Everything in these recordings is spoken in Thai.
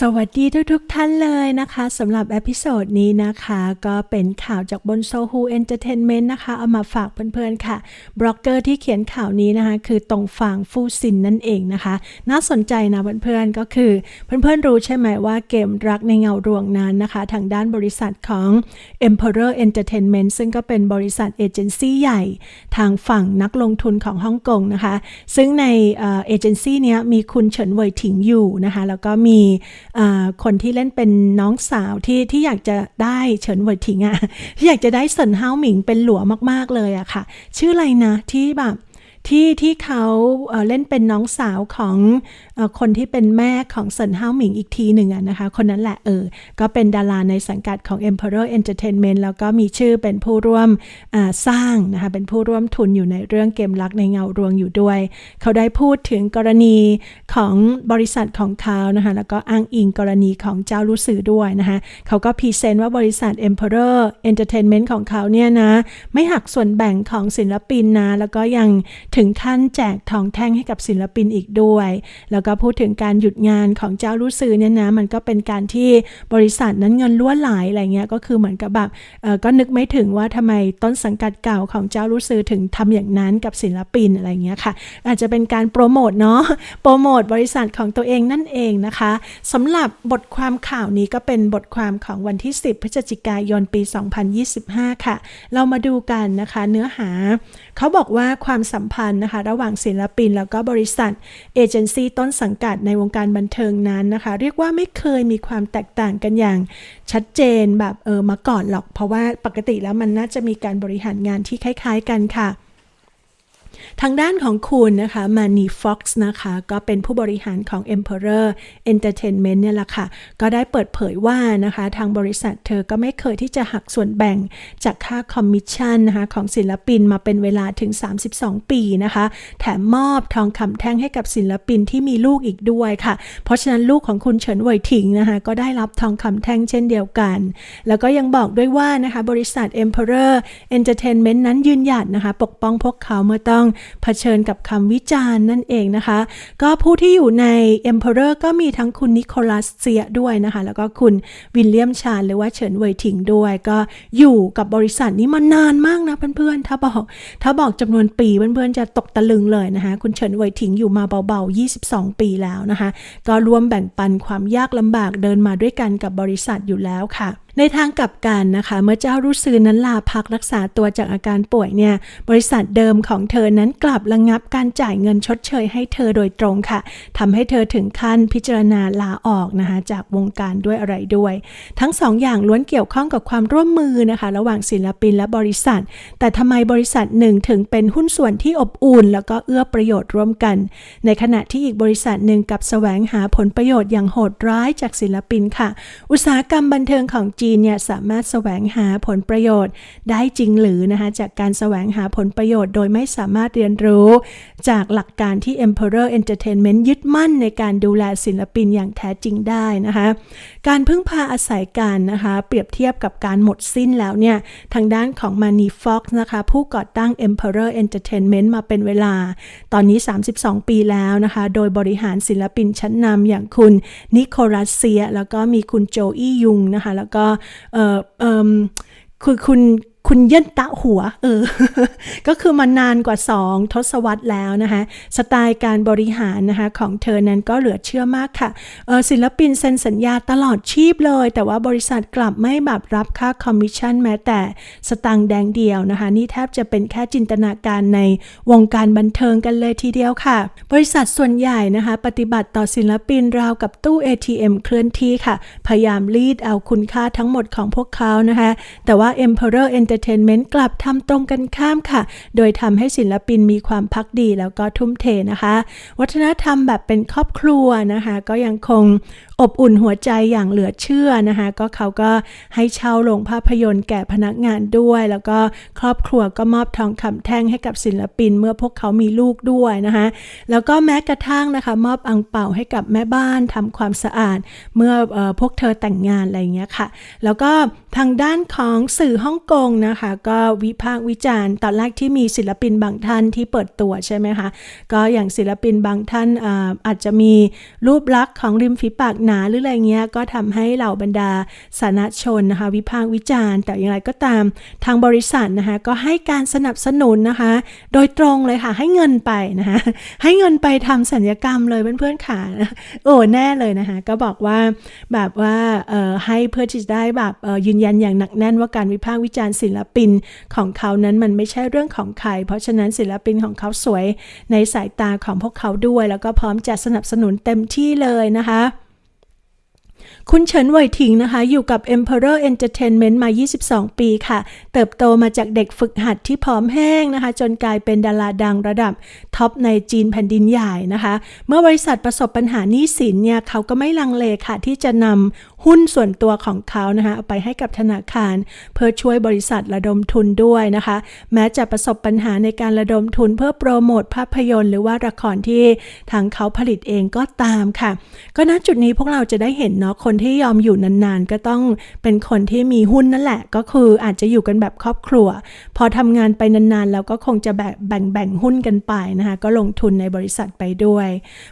สวัสดีทุกทุกๆท่านเลยนะคะสำหรับเอพิโซดนี้นะคะ ก็เป็นข่าวจากบนโซฮูเอนเตอร์เทนเมนต์นะคะ เอามาฝากเพื่อนๆค่ะ บล็อกเกอร์ที่เขียนข่าวนี้นะคะ คือตรงฝางฟูซินนั่นเองนะคะ น่าสนใจนะเพื่อนๆก็คือ เพื่อนๆรู้ใช่ไหมว่าเกมรักในเงาดวงนั้นนะคะ ทางด้านบริษัทของ Emperor Entertainment ซึ่งก็เป็นบริษัทเอเจนซี่ใหญ่ทางฝั่งนักลงทุนของฮ่องกงนะคะ ซึ่งในเอเจนซี่นี้มีคุณเฉินเว่ยถิงอยู่นะคะแล้วก็มี คนที่เล่นเป็นน้องสาวที่ที่อยากจะได้เฉินเว่ยถิงอะที่อยากจะได้เซินเฮาหมิงเป็นหลัวมากๆเลยอะค่ะ ชื่ออะไรนะที่แบบที่ที่เขาเล่นเป็นน้องสาวของคนที่เป็นแม่ของเซินเฮาหมิงอีกทีหนึ่งนะคะ คนนั้นแหละเออ ก็เป็นดาราในสังกัดของ Emperor Entertainment แล้วก็มีชื่อเป็นผู้ร่วมสร้างนะคะ เป็นผู้ร่วมทุนอยู่ในเรื่องเกมรักในเงารวงอยู่ด้วย เขาได้พูดถึงกรณีของบริษัทของเขานะคะ แล้วก็อ้างอิงกรณีของเจ้ารู้สื่อด้วยนะคะ เขาก็พรีเซนต์ว่าบริษัท Emperor Entertainment ของเขาเนี่ยนะ ไม่หักส่วนแบ่งของศิลปินนะ แล้วก็ยังถึงขั้นแจกทองแท่งให้กับศิลปินอีกด้วย แล้วก็พูดถึงการหยุดงานของเจ้ารู้สื่อเนี่ยนะมันก็เป็นการที่บริษัทนั้นเงินล้วนไหลอะไรเงี้ยก็คือเหมือนกับแบบก็นึกไม่ถึงว่าทำไมต้นสังกัดเก่าของเจ้ารู้สื่อถึงทำอย่างนั้นกับศิลปินอะไรเงี้ยค่ะ อาจจะเป็นการโปรโมทเนาะโปรโมทบริษัทของตัวเองนั่นเองนะคะสำหรับบทความข่าวนี้ก็เป็นบทความของวันที่ 10 พฤศจิกายนปี 2025 ค่ะ เรามาดูกันนะคะเนื้อหา เขาบอกว่าความสัมพันธ์นะคะ ระหว่างศิลปินแล้วก็บริษัทเอเจนซี่ต้นสังกัดในวงการบันเทิงนั้นนะคะ เรียกว่าไม่เคยมีความแตกต่างกันอย่างชัดเจนแบบเออมาก่อนหรอก เพราะว่าปกติแล้วมันน่าจะมีการบริหารงานที่คล้าย ๆ กันค่ะ ทางด้านของคุณนะคะมานีฟ็อกซ์นะคะ ก็เป็นผู้บริหารของ Emperor Entertainment เนี่ยแหละค่ะ ก็ได้เปิดเผยว่านะคะ ทางบริษัทเธอก็ไม่เคยที่จะหักส่วนแบ่งจากค่าคอมมิชชั่นนะคะของศิลปินมาเป็นเวลาถึง 32 ปีนะคะ แถมมอบทองคำแท่งให้กับศิลปินที่มีลูกอีกด้วยค่ะ เพราะฉะนั้นลูกของคุณเฉินเว่ยถิงนะคะ ก็ได้รับทองคำแท่งเช่นเดียวกัน แล้วก็ยังบอกด้วยว่านะคะบริษัท Emperor Entertainment นั้นยืนหยัดนะคะ ปกป้องพวกเขาเมื่อต้องเผชิญกับคำวิจารณ์นั่นเองนะคะ ก็ผู้ที่อยู่ใน Emperor ก็มีทั้งคุณนิโคลัสเซียด้วยนะคะ แล้วก็คุณวิลเลียมชาญหรือว่าเฉินเว่ยถิงด้วย ก็อยู่กับบริษัทนี้มานานมากนะเพื่อนๆ ถ้าบอกถ้าบอกจำนวนปีเพื่อนๆ จะตกตะลึงเลยนะคะ คุณเฉินเว่ยถิงอยู่มาเบาๆ 22 ปีแล้วนะคะ ก็ร่วมแบ่งปันความยากลำบากเดินมาด้วยกันกับบริษัทอยู่แล้วค่ะ ในทางกลับกันนะคะ เมื่อเจ้ารู้ซื้อนั้นลาพักรักษาตัวจากอาการป่วยเนี่ยบริษัทเดิมของเธอนั้นกลับระงงับการจ่ายเงินชดเชยให้เธอโดยตรงค่ะทำให้เธอถึงขั้นพิจารณาลาออกนะคะจากวงการด้วยอะไรด้วย ทั้งสองอย่างล้วนเกี่ยวข้องกับความร่วมมือนะคะ ระหว่างศิลปินและบริษัท แต่ทำไมบริษัทหนึ่งถึงเป็นหุ้นส่วนที่อบอุ่น แล้วก็เอื้อประโยชน์ร่วมกัน ในขณะที่อีกบริษัทหนึ่งกับแสวงหาผลประโยชน์อย่างโหดร้ายจากศิลปินค่ะ อุตสาหกรรมบันเทิงของจีนเนี่ยสามารถแสวงหาผลประโยชน์ได้จริงหรือนะคะจากการแสวงหาผลประโยชน์ โดยไม่สามารถเรียนรู้ จากหลักการที่ Emperor Entertainment ยึดมั่นในการดูแลศิลปินอย่างแท้จริงได้นะคะการพึ่งพาอาศัยกันนะคะเปรียบเทียบกับการหมดสิ้นแล้วเนี่ยทางด้านของ Manny Fox นะคะผู้ก่อตั้ง Emperor Entertainment มาเป็นเวลา ตอนนี้ 32 ปีแล้วนะคะ โดยบริหารศิลปินชั้นนำอย่างคุณนิโคลัสเซีย แล้วก็มีคุณโจอี้ยุงนะคะ แล้วก็เอ่อเอ่อคือคุณ คุณเย่นตะหัว เออ ก็คือมานานกว่า 2 ทศวรรษแล้วนะคะ สไตล์การบริหารนะคะของเธอนั้นก็เหลือเชื่อมากค่ะ เออศิลปินเซ็นสัญญาตลอดชีพเลย แต่ว่าบริษัทกลับไม่แบบรับค่าคอมมิชชั่นแม้แต่สตางค์แดงเดียวนะคะ นี่แทบจะเป็นแค่จินตนาการในวงการบันเทิงกันเลยทีเดียวค่ะ บริษัทส่วนใหญ่นะคะ ปฏิบัติต่อศิลปินราวกับตู้ ATM เคลื่อนที่ค่ะ พยายามรีดเอาคุณค่าทั้งหมดของพวกเขานะคะ แต่ว่า Emperor Entertainment กลับทำตรงกันข้ามค่ะ โดยทำให้ศิลปินมีความพักดีแล้วก็ทุ่มเทนะคะ วัฒนธรรมแบบเป็นครอบครัวนะคะ ก็ยังคงอบอุ่นหัวใจอย่างเหลือเชื่อนะคะ ก็เขาก็ให้เช่าโรงภาพยนตร์แก่พนักงานด้วย แล้วก็ครอบครัวก็มอบทองคำแท่งให้กับศิลปินเมื่อพวกเขามีลูกด้วยนะคะแล้วก็แม้กระทั่งนะคะ มอบอังเป่าให้กับแม่บ้านทำความสะอาด เมื่ออพวกเธอแต่งงานอะไรอย่างเงี้ยค่ะ แล้วก็ทางด้านของสื่อฮ่องกงนะคะ ก็วิพากษ์วิจารณ์ ตอนแรกที่มีศิลปินบางท่านที่เปิดตัวใช่ไหมคะก็อย่างศิลปินบางท่านอาอาจจะมีรูปลักษณ์ของริมฝีปากหนาหรืออะไรเงี้ยก็ทำให้เหล่าบรรดาสาธารณชนนะคะ วิพากษ์วิจารณ์ แต่อย่างไรก็ตามทางบริษัทนะคะก็ให้การสนับสนุนนะคะ โดยตรงเลยค่ะให้เงินไปนะคะให้เงินไปทำสัญญกรรมเลยเพื่อนๆค่ะโอ้แน่เลยนะคะก็บอกว่าแบบว่าให้เพื่อที่จะได้แบบยืนยันอย่างหนักแน่นว่าการวิพากษ์วิจารณ์ศิลปินของเขานั้นมันไม่ใช่เรื่องของใคร เพราะฉะนั้นศิลปินของเขาสวยในสายตาของพวกเขาด้วย แล้วก็พร้อมจะสนับสนุนเต็มที่เลยนะคะ คุณเฉินไหวยถิงนะคะ อยู่กับ Emperor Entertainment มา 22 ปีค่ะ เติบโตมาจากเด็กฝึกหัดที่ผอมแห้งนะคะ จนกลายเป็นดาราดังระดับท็อปในจีนแผ่นดินใหญ่นะคะ เมื่อบริษัทประสบปัญหาหนี้สินเนี่ย เขาก็ไม่ลังเลค่ะ ที่จะนำ หุ้นส่วนตัวของเขานะคะเอาไปให้กับธนาคาร เพื่อช่วยบริษัทระดมทุนด้วยนะคะ แม้จะประสบปัญหาในการระดมทุนเพื่อโปรโมทภาพยนตร์ หรือว่าละครที่ทางเขาผลิตเองก็ตามค่ะ ก็ณจุดนี้พวกเราจะได้เห็นเนาะคนที่ยอมอยู่นานๆ ก็ต้องเป็นคนที่มีหุ้นนั่นแหละ ก็คืออาจจะอยู่กันแบบครอบครัว พอทำงานไปนานๆ แล้วก็คงจะแบ่งแบ่งแบ่งหุ้นกันไปนะคะก็ลงทุนในบริษัทไปด้วย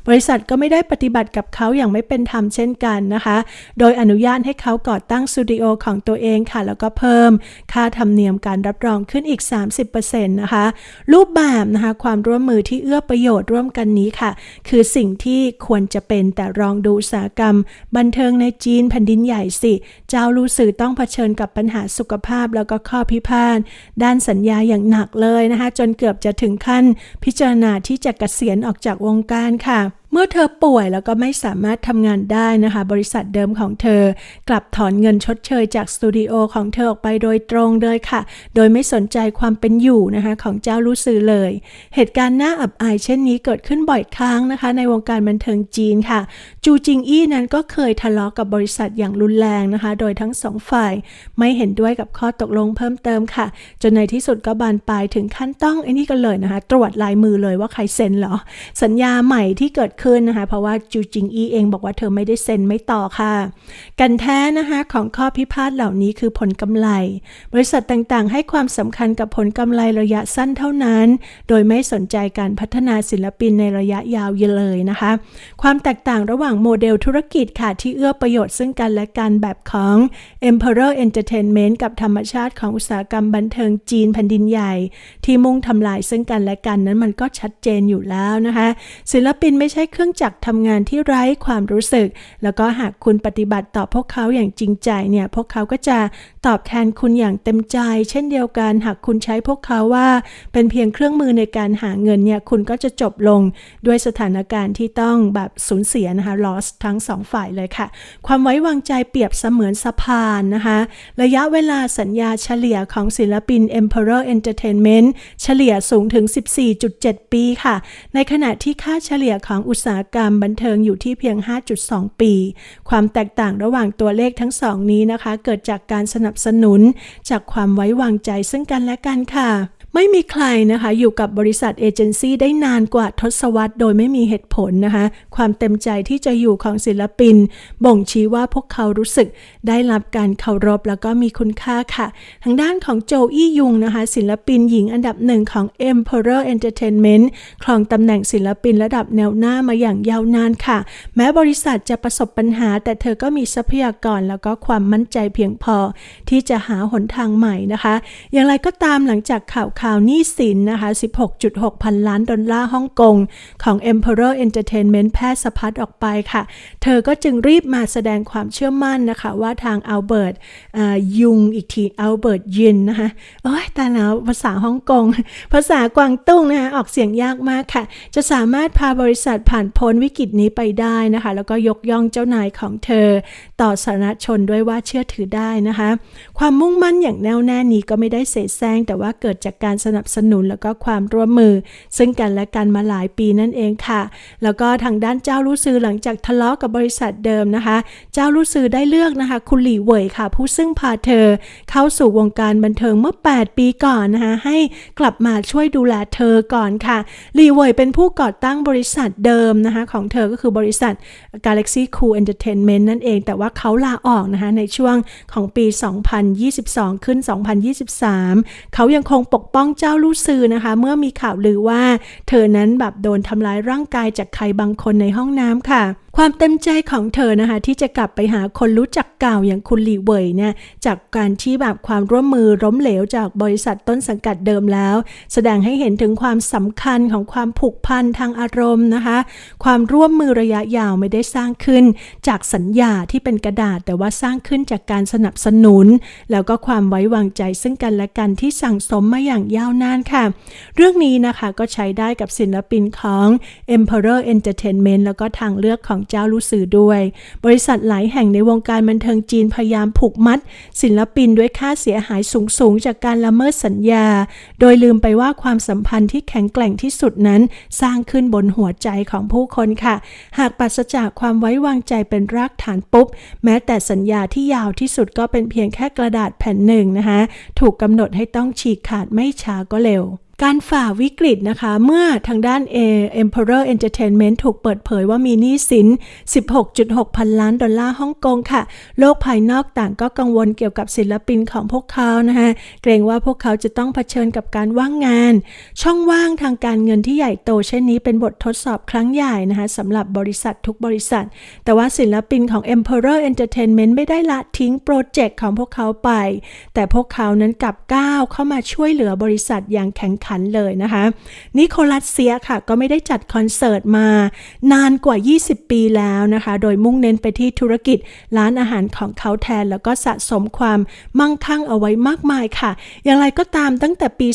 บริษัทก็ไม่ได้ปฏิบัติกับเขาอย่างไม่เป็นธรรมเช่นกันนะคะ โดยอนุญาตให้เขาก่อตั้งสตูดิโอของตัวเองค่ะ แล้วก็เพิ่มค่าธรรมเนียมการรับรองขึ้นอีก 30%นะคะ รูปแบบนะคะความร่วมมือที่เอื้อประโยชน์ร่วมกันนี้ค่ะ คือสิ่งที่ควรจะเป็นแต่ลองดูสาหกรรม บันเทิงในจีนแผ่นดินใหญ่สิ เจ้ารู้สื่อต้องเผชิญกับปัญหาสุขภาพแล้วก็ข้อพิพาทด้านสัญญาอย่างหนักเลยนะคะ จนเกือบจะถึงขั้นพิจารณาที่จะเกษียณออกจากวงการค่ะ เมื่อเธอป่วยแล้วก็ไม่สามารถทำงานได้นะคะ บริษัทเดิมของเธอ กลับถอนเงินชดเชยจากสตูดิโอของเธอออกไปโดยตรงเลยค่ะ โดยไม่สนใจความเป็นอยู่นะคะของเจ้ารู้สื่อเลย เหตุการณ์น่าอับอายเช่นนี้เกิดขึ้นบ่อยครั้งนะคะ ในวงการบันเทิงจีนค่ะ จูจิงอี้นั้นก็เคยทะเลาะกับบริษัทอย่างรุนแรงนะคะ โดยทั้งสองฝ่ายไม่เห็นด้วยกับข้อตกลงเพิ่มเติมค่ะ จนในที่สุดก็บานปลายถึงขั้นต้องไอ้นี่กันเลยนะคะ ตรวจลายมือเลยว่าใครเซ็นเหรอ สัญญาใหม่ที่เกิดขึ้นนะคะ เพราะว่าจูจิงอีเองบอกว่าเธอไม่ได้เซ็นไม่ต่อค่ะ กันแท้นะคะของข้อพิพาทเหล่านี้คือผลกำไร บริษัทต่างๆ ให้ความสำคัญกับผลกำไรระยะสั้นเท่านั้น โดยไม่สนใจการพัฒนาศิลปินในระยะยาวเลยนะคะ ความแตกต่างระหว่างโมเดลธุรกิจค่ะที่เอื้อประโยชน์ซึ่งกันและกันแบบของ Emperor Entertainment กับธรรมชาติของอุตสาหกรรมบันเทิงจีนแผ่นดินใหญ่ ที่มุ่งทำลายซึ่งกันและกันนั้นมันก็ชัดเจนอยู่แล้วนะคะ ศิลปินไม่ใช่เครื่องจักรทำงานที่ไร้ความรู้สึก แล้วก็หากคุณปฏิบัติต่อพวกเขาอย่างจริงใจเนี่ย พวกเขาก็จะตอบแทนคุณอย่างเต็มใจ เช่นเดียวกัน หากคุณใช้พวกเขาว่า เป็นเพียงเครื่องมือในการหาเงินเนี่ย คุณก็จะจบลงด้วยสถานการณ์ที่ต้องแบบสูญเสียนะคะ loss ทั้งสองฝ่ายเลยค่ะ ความไว้วางใจเปรียบเสมือนสะพานนะคะ ระยะเวลาสัญญาเฉลี่ยของศิลปิน Emperor Entertainment เฉลี่ยสูงถึง 14.7 ปีค่ะ ในขณะที่ค่าเฉลี่ยของอุตสาหกรรมบันเทิงอยู่ที่เพียง 5.2 ปี ความแตกต่างระหว่างตัวเลขทั้งสองนี้นะคะ เกิดจากการสนับสนุนจากความไว้วางใจซึ่งกันและกันค่ะ ไม่มีใครนะคะอยู่กับบริษัทเอเจนซี่ได้นานกว่าทศวรรษโดยไม่มีเหตุผลนะคะความเต็มใจที่จะอยู่ของศิลปิน บ่งชี้ว่าพวกเขารู้สึกได้รับการเคารพแล้วก็มีคุณค่าค่ะ ทางด้านของโจอี้ยุงนะคะศิลปินหญิงอันดับหนึ่งของ Emperor Entertainment ครองตำแหน่งศิลปินระดับแนวหน้ามาอย่างยาวนานค่ะ แม้บริษัทจะประสบปัญหา แต่เธอก็มีทรัพยากรแล้วก็ความมั่นใจเพียงพอ ที่จะหาหนทางใหม่นะคะ อย่างไรก็ตามหลังจากข่าวข่าวหนี้สินนะคะ 16.6 พันล้านดอลลาร์ฮ่องกงของ Emperor Entertainment แพร่สะพัดออกไปค่ะ เธอก็จึงรีบมาแสดงความเชื่อมั่นนะคะ ว่าทางอัลเบิร์ตยุงอีกทีอัลเบิร์ตยินนะคะโอ้ยแต่แล้วภาษาฮ่องกง ภาษากวางตุ้งนะคะออกเสียงยากมากค่ะ จะสามารถพาบริษัทผ่านพ้นวิกฤตนี้ไปได้นะคะ แล้วก็ยกย่องเจ้านายของเธอ ต่อสาธารณชนด้วยว่าเชื่อถือได้นะคะ ความมุ่งมั่นอย่างแน่วแน่นี้ก็ไม่ได้เสแสร้งแต่ว่าเกิดจากการการสนับสนุนแล้วก็ความร่วมมือ ซึ่งกันและกันมาหลายปีนั่นเองค่ะ แล้วก็ทางด้านเจ้ารู้ซื้อหลังจากทะเลาะกับบริษัทเดิมนะคะ เจ้ารู้ซื้อได้เลือกนะคะ คุณหลี่เหวยค่ะ ผู้ซึ่งพาเธอเข้าสู่วงการบันเทิงเมื่อ 8 ปีก่อนนะคะให้กลับมาช่วยดูแลเธอก่อนค่ะหลี่เหวยเป็นผู้ก่อตั้งบริษัทเดิมนะคะของเธอก็คือบริษัท Galaxy Cool Entertainment นั่นเองแต่ว่าเขาลาออกนะคะในช่วงของปี 2022 ขึ้น 2023 เขายังคงปกป้ององเจ้าลู่ซือนะคะ เมื่อมีข่าวลือว่า เธอนั้นแบบโดนทำร้ายร่างกายจากใครบางคนในห้องน้ำค่ะ ความเต็มใจของเธอนะคะ ที่จะกลับไปหาคนรู้จักเก่าอย่างคุณหลีเว่ยเนี่ยจากการที่แบบความร่วมมือล้มเหลวจากบริษัทต้นสังกัดเดิมแล้ว แสดงให้เห็นถึงความสำคัญของความผูกพันทางอารมณ์นะคะ ความร่วมมือระยะยาวไม่ได้สร้างขึ้น จากสัญญาที่เป็นกระดาษ แต่ว่าสร้างขึ้นจากการสนับสนุน แล้วก็ความไว้วางใจซึ่งกันและกันที่สั่งสมมาอย่างยาวนานค่ะ เรื่องนี้นะคะก็ใช้ได้กับศิลปินของ Emperor Entertainment แล้วก็ทางเลือกของเจ้ารู้สื่อด้วย บริษัทหลายแห่งในวงการบันเทิงจีนพยายามผูกมัด ศิลปินด้วยค่าเสียหายสูงๆ จากการละเมิดสัญญา โดยลืมไปว่าความสัมพันธ์ที่แข็งแกร่งที่สุดนั้นสร้างขึ้นบนหัวใจของผู้คนค่ะ หากปราศจากความไว้วางใจเป็นรากฐานปุ๊บ แม้แต่สัญญาที่ยาวที่สุดก็เป็นเพียงแค่กระดาษแผ่นหนึ่งนะคะ ถูกกำหนดให้ต้องฉีกขาดไม่ช้าก็เร็ว การฝ่าวิกฤตนะคะ เมื่อทางด้าน A Emperor Entertainment ถูกเปิดเผยว่ามีหนี้สิน 16.6 พันล้านดอลลาร์ฮ่องกงค่ะ โลกภายนอกต่างก็กังวลเกี่ยวกับศิลปินของพวกเขานะคะเกรงว่าพวกเขาจะต้องเผชิญกับการว่างงาน ช่องว่างทางการเงินที่ใหญ่โตเช่นนี้เป็นบททดสอบครั้งใหญ่นะคะสำหรับบริษัททุกบริษัท แต่ว่าศิลปินของ Emperor Entertainment ไม่ได้ละทิ้งโปรเจกต์ของพวกเขาไป แต่พวกเขานั้นกลับก้าวเข้ามาช่วยเหลือบริษัทอย่างแข็งขันเลยนะคะนิโคลัสเซียค่ะก็ไม่ได้จัดคอนเสิร์ตมานานกว่า 20 ปีแล้วนะคะ โดยมุ่งเน้นไปที่ธุรกิจร้านอาหารของเขาแทน แล้วก็สะสมความมั่งคั่งเอาไว้มากมายค่ะ อย่างไรก็ตามตั้งแต่ปี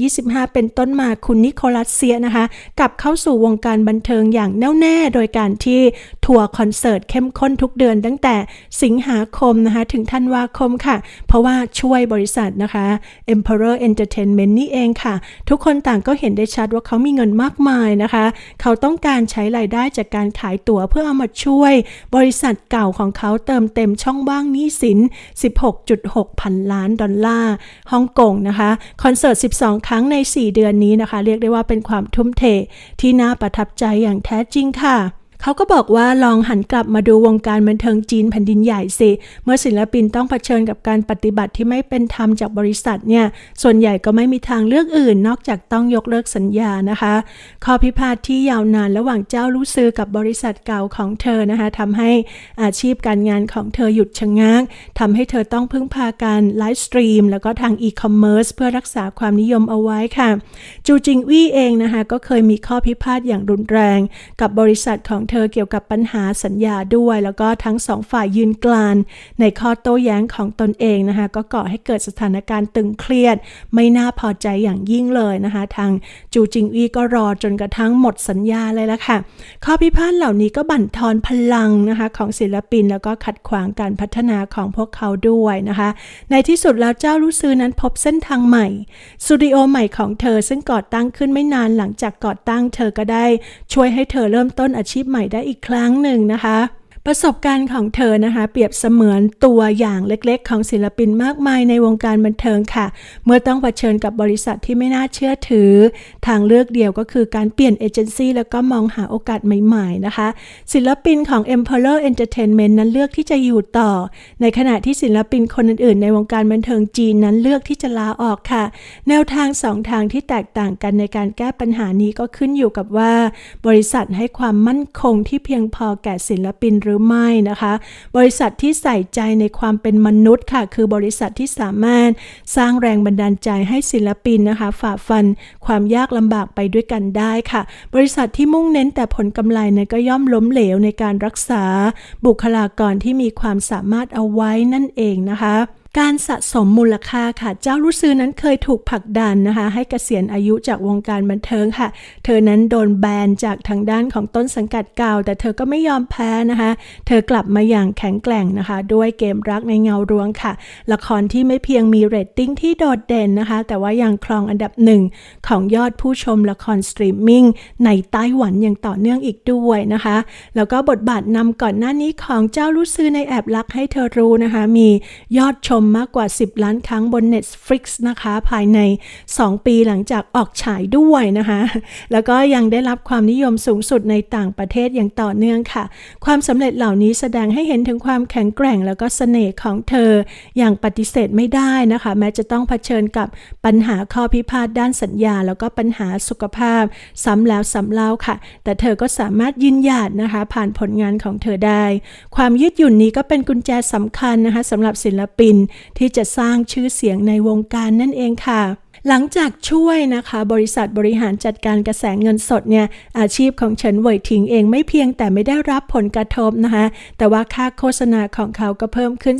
2025 เป็นต้นมาคุณนิโคลัสเซียนะคะกลับเข้าสู่วงการบันเทิงอย่างแน่วแน่โดยการที่ทัวร์คอนเสิร์ตเข้มข้นทุกเดือนตั้งแต่สิงหาคมนะคะถึงธันวาคมค่ะ เพราะว่าช่วยบริษัทนะคะ Emperor Entertainment นี่เองค่ะทุกคนต่างก็เห็นได้ชัดว่าเขามีเงินมากมายนะคะ เขาต้องการใช้รายได้จากการขายตั๋วเพื่อเอามาช่วย บริษัทเก่าของเขาเติมเต็มช่องว่างหนี้สิน 16.6 พันล้านดอลลาร์ฮ่องกงนะคะคอนเสิร์ต 12 ครั้งใน 4 เดือนนี้นะคะ เรียกได้ว่าเป็นความทุ่มเทที่น่าประทับใจอย่างแท้จริงค่ะ เขาก็บอกว่าลองหันกลับมาดูวงการบันเทิงจีนแผ่นดินใหญ่สิ เมื่อศิลปินต้องเผชิญกับการปฏิบัติที่ไม่เป็นธรรมจากบริษัทเนี่ย ส่วนใหญ่ก็ไม่มีทางเลือกอื่น นอกจากต้องยกเลิกสัญญานะคะ ข้อพิพาทที่ยาวนานระหว่างเจ้ารู้ซื้อกับบริษัทเก่าของเธอนะคะทำให้อาชีพการงานของเธอหยุดชะงักทำให้เธอต้องพึ่งพาการไลฟ์สตรีมแล้วก็ทางอีคอมเมิร์ซเพื่อรักษาความนิยมเอาไว้ค่ะ จูจิงวี่เองนะคะก็เคยมีข้อพิพาทอย่างรุนแรงกับบริษัทของเธอเกี่ยวกับปัญหาสัญญาด้วย แล้วก็ทั้งสองฝ่ายยืนกลานในข้อโต้แย้งของตนเองนะคะ ก็ก่อให้เกิดสถานการณ์ตึงเครียด ไม่น่าพอใจอย่างยิ่งเลยนะคะ ทางจูจิงวี่ก็รอจนกระทั่งหมดสัญญาเลยละค่ะ ข้อพิพาทเหล่านี้ก็บั่นทอนพลังนะคะของศิลปินแล้วก็ขัดขวางการพัฒนาของพวกเขาด้วยนะคะ ในที่สุดแล้วเจ้ารู้ซื้อนั้นพบเส้นทางใหม่สตูดิโอใหม่ของเธอซึ่งก่อตั้งขึ้นไม่นานหลังจากก่อตั้งเธอก็ได้ ช่วยให้เธอเริ่มต้นอาชีพใหม่ได้อีกครั้งหนึ่งนะคะ ประสบการณ์ของเธอนะคะ เปรียบเสมือนตัวอย่างเล็กๆ ของศิลปินมากมายในวงการบันเทิงค่ะ เมื่อต้องเผชิญกับบริษัทที่ไม่น่าเชื่อถือ ทางเลือกเดียวก็คือการเปลี่ยนเอเจนซี่แล้วก็มองหาโอกาสใหม่ๆนะคะ ศิลปินของ Emperor Entertainment นั้นเลือกที่จะอยู่ต่อ ในขณะที่ศิลปินคนอื่นๆ ในวงการบันเทิงจีนนั้นเลือกที่จะลาออกค่ะ แนวทางสองทางที่แตกต่างกันในการแก้ปัญหานี้ก็ขึ้นอยู่กับว่า บริษัทให้ความมั่นคงที่เพียงพอแก่ศิลปินหรือไม่นะคะ บริษัทที่ใส่ใจในความเป็นมนุษย์ค่ะ คือบริษัทที่สามารถสร้างแรงบันดาลใจให้ศิลปินนะคะ ฝ่าฟันความยากลำบากไปด้วยกันได้ค่ะ บริษัทที่มุ่งเน้นแต่ผลกำไรเนี่ยก็ย่อมล้มเหลวในการรักษาบุคลากรที่มีความสามารถเอาไว้นั่นเองนะคะ การสะสมมูลค่าค่ะ เจ้ารู้ซื้อนั้นเคยถูกผลักดันนะคะ ให้เกษียณอายุจากวงการบันเทิงค่ะ เธอนั้นโดนแบนจากทางด้านของต้นสังกัดเก่า แต่เธอก็ไม่ยอมแพ้นะคะ เธอกลับมาอย่างแข็งแกร่งนะคะ ด้วยเกมรักในเงารวงค่ะ ละครที่ไม่เพียงมีเรตติ้งที่โดดเด่นนะคะ แต่ว่ายังครองอันดับหนึ่งของยอดผู้ชมละครสตรีมมิ่งในไต้หวันอย่างต่อเนื่องอีกด้วยนะคะ แล้วก็บทบาทนำก่อนหน้านี้ของเจ้ารู้ซื้อในแอบรักให้เธอรู้นะคะ มียอดชมมมากกว่า 10 ล้านครั้งบน Netflix นะคะ ภายใน 2 ปีหลังจากออกฉายด้วยนะคะ แล้วก็ยังได้รับความนิยมสูงสุดในต่างประเทศอย่างต่อเนื่องค่ะ ความสำเร็จเหล่านี้แสดงให้เห็นถึงความแข็งแกร่งแล้วก็เสน่ห์ของเธออย่างปฏิเสธไม่ได้นะคะ แม้จะต้องเผชิญกับปัญหาข้อพิพาทด้านสัญญา แล้วก็ปัญหาสุขภาพซ้ำแล้วซ้ำเล่าค่ะ แต่เธอก็สามารถยืนหยัดนะคะ ผ่านผลงานของเธอได้ ความยืดหยุ่นนี้ก็เป็นกุญแจสำคัญนะคะสำหรับศิลปินที่จะสร้างชื่อเสียงในวงการนั่นเองค่ะ หลังจากช่วยนะคะบริษัทบริหารจัดการกระแสเงินสดเนี่ยอาชีพของเฉินเหวยทิงเองไม่เพียงแต่ไม่ได้รับผลกระทบนะคะแต่ว่าค่าโฆษณาของเขาก็เพิ่มขึ้น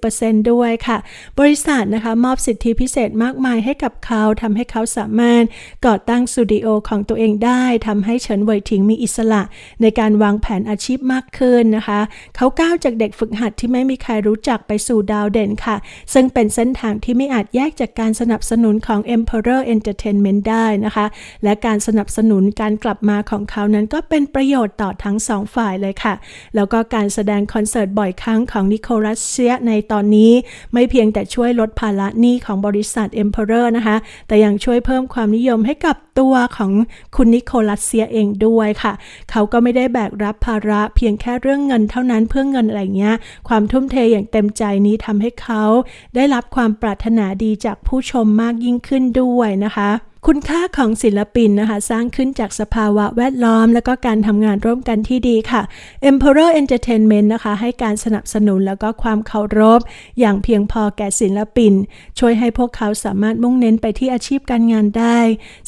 30%ด้วยค่ะ บริษัทนะคะมอบสิทธิพิเศษมากมายให้กับเขาทำให้เขาสามารถก่อตั้งสตูดิโอของตัวเองได้ทำให้เฉินเหวยทิงมีอิสระในการวางแผนอาชีพมากขึ้นนะคะ เขาก้าวจากเด็กฝึกหัดที่ไม่มีใครรู้จักไปสู่ดาวเด่นค่ะ ซึ่งเป็นเส้นทางที่ไม่อาจแยกจากการสนับสนุนของ Emperor Entertainment ได้นะคะ และการสนับสนุนการกลับมาของเขานั้นก็เป็นประโยชน์ต่อทั้งสองฝ่ายเลยค่ะ แล้วก็การแสดงคอนเสิร์ตบ่อยครั้งของนิโคลัสเซียในตอนนี้ ไม่เพียงแต่ช่วยลดภาระหนี้ของบริษัท Emperor นะคะ แต่ยังช่วยเพิ่มความนิยมให้กับ ตัวของคุณนิโคลัสเซียเองด้วยค่ะ เขาก็ไม่ได้แบกรับภาระเพียงแค่เรื่องเงินเท่านั้นเพื่อเงินอะไรเงี้ย ความทุ่มเทอย่างเต็มใจนี้ทำให้เขา ได้รับความปรารถนาดีจากผู้ชมมากยิ่งขึ้นด้วยนะคะ คุณค่าของศิลปินนะคะ สร้างขึ้นจากสภาวะแวดล้อม และก็การทำงานร่วมกันที่ดีค่ะ Emperor Entertainment นะคะ ให้การสนับสนุนแล้วก็ความเคารพ อย่างเพียงพอแก่ศิลปิน ช่วยให้พวกเขาสามารถมุ่งเน้นไปที่อาชีพการงานได้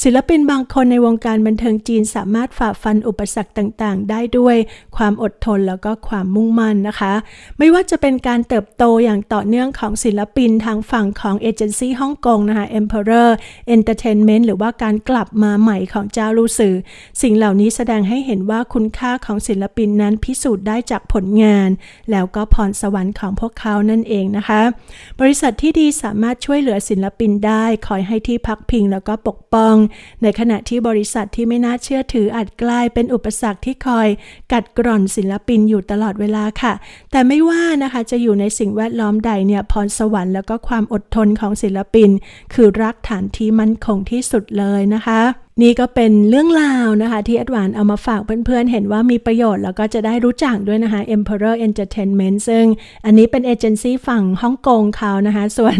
ศิลปินบางคนในวงการบันเทิงจีนสามารถฝ่าฟันอุปสรรคต่าง ๆ ได้ด้วย ความอดทนแล้วก็ความมุ่งมั่นนะคะ ไม่ว่าจะเป็นการเติบโตอย่างต่อเนื่องของศิลปินทางฝั่งของเอเจนซี่ฮ่องกงนะคะ Emperor Entertainment หรือว่าการกลับมาใหม่ของเจ้าลูซือ สิ่งเหล่านี้แสดงให้เห็นว่าคุณค่าของศิลปินนั้นพิสูจน์ได้จากผลงาน แล้วก็พรสวรรค์ของพวกเขานั่นเองนะคะ บริษัทที่ดีสามารถช่วยเหลือศิลปินได้ คอยให้ที่พักพิงแล้วก็ปกป้อง ในขณะที่บริษัทที่ไม่น่าเชื่อถืออาจกลายเป็นอุปสรรคที่คอยกัดกร่อนศิลปินอยู่ตลอดเวลาค่ะ แต่ไม่ว่านะคะจะอยู่ในสิ่งแวดล้อมใดเนี่ยพรสวรรค์แล้วก็ความอดทนของศิลปิน คือรักฐานที่มั่นคงที่สุดเลยนะคะ นี่ก็เป็นเรื่องราวนะคะที่แอดวานเอามาฝากเพื่อนๆ เห็นว่ามีประโยชน์แล้วก็จะได้รู้จักด้วยนะคะ Emperor Entertainment ซึ่งอันนี้เป็นเอเจนซี่ฝั่งฮ่องกงเขานะคะ ส่วน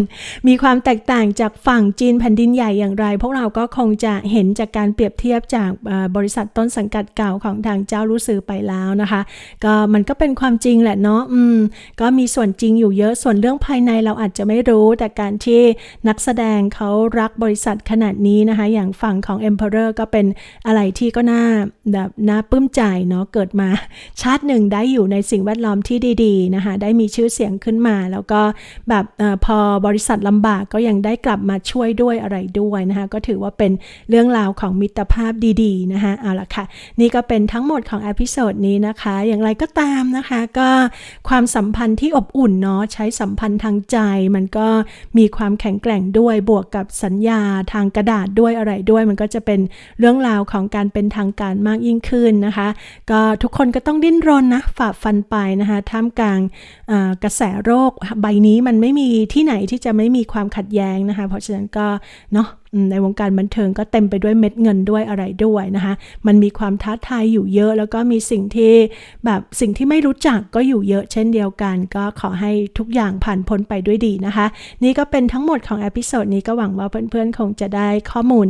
มีความแตกต่างจากฝั่งจีนแผ่นดินใหญ่อย่างไร พวกเราก็คงจะเห็นจากการเปรียบเทียบจากบริษัทต้นสังกัดเก่าของทางเจ้ารู้สื่อไปแล้วนะคะ ก็มันก็เป็นความจริงแหละเนาะอืมก็มีส่วนจริงอยู่เยอะส่วนเรื่องภายในเราอาจจะไม่รู้ แต่การที่นักแสดงเขารักบริษัทขนาดนี้นะคะ อย่างฝั่งของ Emperor ก็เป็นอะไรที่ก็น่าแบบน่าปลื้มใจเนาะเกิดมาชาติหนึ่งได้อยู่ในสิ่งแวดล้อมที่ดีๆนะคะได้มีชื่อเสียงขึ้นมา แล้วก็แบบอพอบริษัทลำบากก็ยังได้กลับมาช่วยด้วยอะไรด้วยนะคะก็ถือว่าเป็นเรื่องราวของมิตรภาพดีๆนะคะเอาละค่ะ นี่ก็เป็นทั้งหมดของอพิโซดนี้นะคะ อย่างไรก็ตามนะคะก็ความสัมพันธ์ที่อบอุ่นเนาะใช้สัมพันธ์ทางใจมันก็มีความแข็งแกร่งด้วยบวกกับสัญญาทางกระดาษด้วยอะไรด้วย มันก็จะเป็นเรื่องราวของการเป็นทางการมากยิ่งขึ้นนะคะ ก็ทุกคนก็ต้องดิ้นรนนะฝ่าฟันไปนะคะท่ามกลางกระแสโรคใบนี้มันไม่มีที่ไหนที่จะไม่มีความขัดแย้งนะคะ เพราะฉะนั้นก็เนาะ ในวงการบันเทิงก็เต็มไปด้วยเม็ดเงินด้วยอะไรด้วยนะคะ มันมีความท้าทายอยู่เยอะ แล้วก็มีสิ่งที่แบบสิ่งที่ไม่รู้จักก็อยู่เยอะเช่นเดียวกัน ก็ขอให้ทุกอย่างผ่านพ้นไปด้วยดีนะคะ นี่ก็เป็นทั้งหมดของอพิโซดนี้ก็หวังว่าเพื่อนๆ คงจะได้ข้อมูล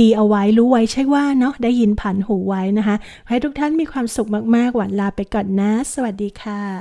ดีๆ เอาไว้รู้ไว้ใช่ว่าเนาะได้ยินผ่านหูไว้นะคะ ให้ทุกท่านมีความสุขมากๆ หวันลาไปก่อนนะ สวัสดีค่ะ